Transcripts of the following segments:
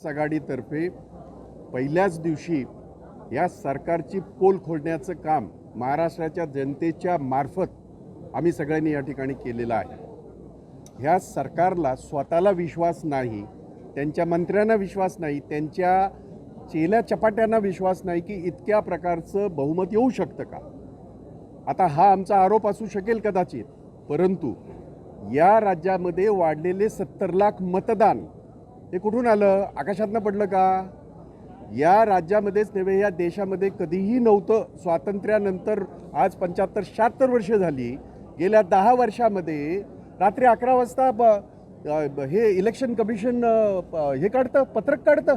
आघाडीतर्फे पहिल्याच दिवशी या सरकारची पोल खोडण्याचं काम महाराष्ट्राच्या जनतेच्या मार्फत आम्ही सगळ्यांनी या ठिकाणी केलेलं आहे. ह्या सरकारला स्वतःला विश्वास नाही त्यांच्या मंत्र्यांना विश्वास नाही त्यांच्या चेल्या चपाट्यांना विश्वास नाही की इतक्या प्रकारचं बहुमत येऊ शकतं का? आता हा आमचा आरोप असू शकेल कदाचित परंतु या राज्यामध्ये वाढलेले सत्तर लाख मतदान हे कुठून आलं? आकाशातनं पडलं का? या राज्यामध्येच नव्हे या देशामध्ये कधीही नव्हतं स्वातंत्र्यानंतर आज पंच्याहत्तर शहात्तर वर्ष झाली. गेल्या दहा वर्षामध्ये रात्री अकरा वाजता ब हे इलेक्शन कमिशन प- हे काढतं पत्रक काढतं.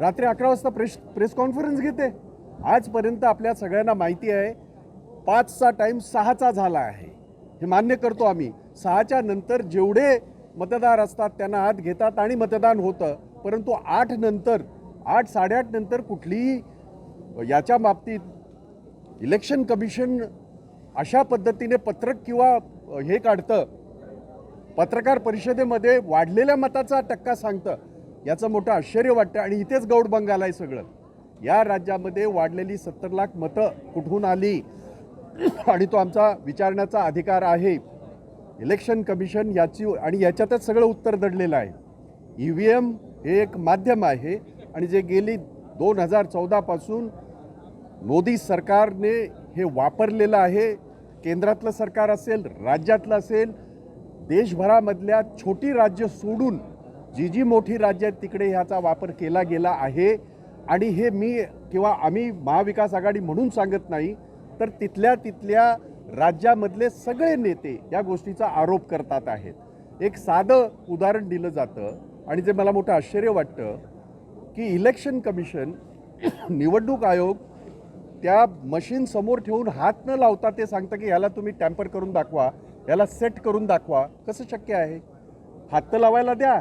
रात्री अकरा वाजता प्रेस प्रेस कॉन्फरन्स घेते. आजपर्यंत आपल्या सगळ्यांना माहिती आहे पाचचा टाईम सहाचा झाला आहे. हे मान्य करतो आम्ही. सहाच्या नंतर जेवढे मतदार असतात त्यांना आत घेतात आणि मतदान होतं. परंतु आठ नंतर आठ साडेआठ नंतर कुठलीही याच्या बाबतीत इलेक्शन कमिशन अशा पद्धतीने पत्रक किंवा हे काढतं. पत्रकार परिषदेमध्ये वाढलेल्या मताचा टक्का सांगतं. याचं मोठं आश्चर्य वाटतं आणि इथेच गौड बंगाल आहे सगळं. या राज्यामध्ये वाढलेली सत्तर लाख मतं कुठून आली? आणि तो आमचा विचारण्याचा अधिकार आहे. इलेक्शन कमिशन याची आणि याच्यातच सगळं उत्तर दडलेलं आहे. ई व्ही एम हे एक माध्यम आहे आणि जे गेली दोन हजार चौदापासून मोदी सरकारने हे वापरलेलं आहे. केंद्रातलं सरकार असेल राज्यातलं असेल देशभरामधल्या छोटी राज्य सोडून जी जी मोठी राज्य आहेत तिकडे ह्याचा वापर केला गेला आहे. आणि हे मी किंवा आम्ही महाविकास आघाडी म्हणून सांगत नाही तर तिथल्या तिथल्या राज्यामधले सगळे नेते या गोष्टीचा आरोप करतात आहेत. एक साधं उदाहरण दिलं जातं आणि जे मला मोठं आश्चर्य वाटतं की इलेक्शन कमिशन निवडणूक आयोग त्या मशीन समोर ठेवून हात न लावता ते सांगतं की ह्याला तुम्ही टॅम्पर करून दाखवा याला सेट करून दाखवा. कसं शक्य आहे? हात तर लावायला द्या.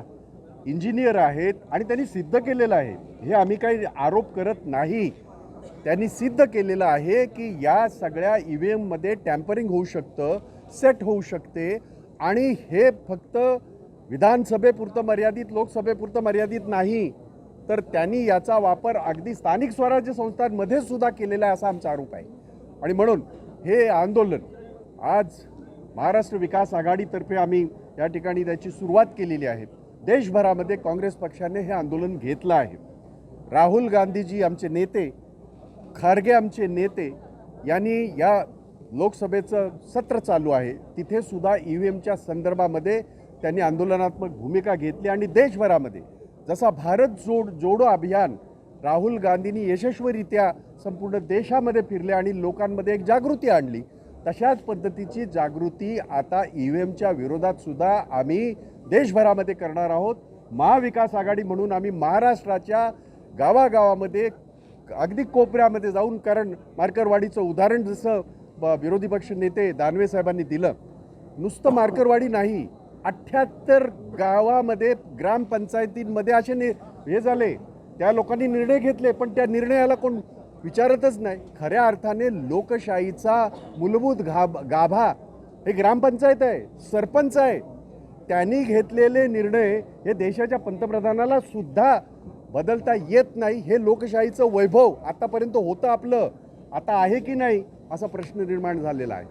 इंजिनियर आहेत आणि त्यांनी सिद्ध केलेलं आहे. हे आम्ही काही आरोप करत नाही. त्यांनी सिद्ध केलेलं आहे की या सगळ्या ई व्ही एममध्ये टॅम्परिंग होऊ शकतं सेट होऊ शकते. आणि हे फक्त विधानसभेपुरतं मर्यादित लोकसभेपुरतं मर्यादित नाही तर त्यांनी याचा वापर अगदी स्थानिक स्वराज्य संस्थांमध्ये सुद्धा केलेला आहे असा आमचा आरोप आहे. आणि म्हणून हे आंदोलन आज महाराष्ट्र विकास आघाडीतर्फे आम्ही या ठिकाणी त्याची सुरुवात केलेली आहे. देशभरामध्ये काँग्रेस पक्षाने हे आंदोलन घेतलं आहे. राहुल गांधीजी आमचे नेते खारगे आमचे नेते यांनी या लोकसभेचं सत्र चालू आहे. तिथे सुद्धा ई व्ही एमच्या संदर्भामध्ये त्यांनी आंदोलनात्मक भूमिका घेतली आणि देशभरामध्ये जसा भारत जोड जोडो अभियान राहुल गांधींनी यशस्वीरित्या संपूर्ण देशामध्ये फिरले आणि लोकांमध्ये एक जागृती आणली तशाच पद्धतीची जागृती आता ई व्ही एमच्या विरोधातसुद्धा आम्ही देशभरामध्ये करणार आहोत. महाविकास आघाडी म्हणून आम्ही महाराष्ट्राच्या गावागावामध्ये अगदी कोपऱ्यामध्ये जाऊन कारण मार्करवाडीचं उदाहरण जसं विरोधी पक्ष नेते दानवे साहेबांनी दिलं नुसतं मार्करवाडी नाही अठ्ठ्याहत्तर गावामध्ये ग्रामपंचायतींमध्ये असे नि हे झाले. त्या लोकांनी निर्णय घेतले पण त्या निर्णयाला कोण विचारतच नाही. खऱ्या अर्थाने लोकशाहीचा मूलभूत गाभ गाभा हे ग्रामपंचायत आहे सरपंच आहे. त्यांनी घेतलेले निर्णय हे देशाच्या पंतप्रधानाला सुद्धा बदलता येत नाही हे लोकशाहीचं वैभव आतापर्यंत होतं आपलं. आता आहे की नाही असा प्रश्न निर्माण झालेला आहे.